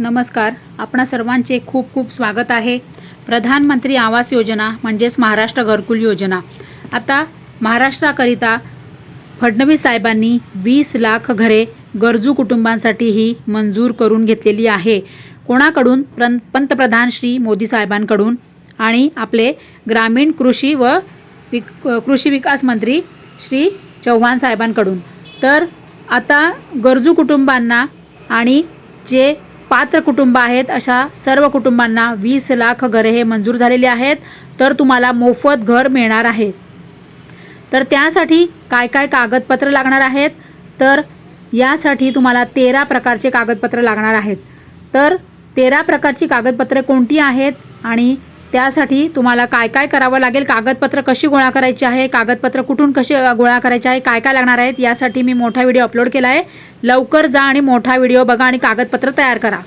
नमस्कार. आपणा सर्वांचे खूप खूप स्वागत आहे. प्रधानमंत्री आवास योजना म्हणजेच महाराष्ट्र घरकुल योजना. आता महाराष्ट्राकरिता फडणवीस साहेबांनी वीस लाख घरे गरजू कुटुंबांसाठी ही मंजूर करून घेतलेली आहे. कोणाकडून? प्रं पंतप्रधान श्री मोदी साहेबांकडून आणि आपले ग्रामीण कृषी व विक कृषी विकास मंत्री श्री चव्हाण साहेबांकडून. तर आता गरजू कुटुंबांना आणि जे पात्र कुटुंब आहेत. अशा सर्व कुटुंबांना वीस लाख घरे हे मंजूर झालेली आहेत. तर तुम्हाला मोफत घर मिळणार आहे. तर त्यासाठी काय काय कागदपत्र लागणार आहेत? तर यासाठी तुम्हाला तेरा प्रकारचे कागदपत्र लागणार आहेत. तर तेरा प्रकारची कागदपत्रे कोणती आहेत? आणि त्यासाठी तुम्हाला काय काय करावं लागेल? कागदपत्र कशी गोळा करायची आहे? कागदपत्र कुठून कशी गोळा करायची आहे? काय काय लागणार आहेत? यासाठी मी मोठा व्हिडिओ अपलोड केला आहे लवकर जा आणि मोठा व्हिडिओ बघा आणि कागदपत्र तयार करा.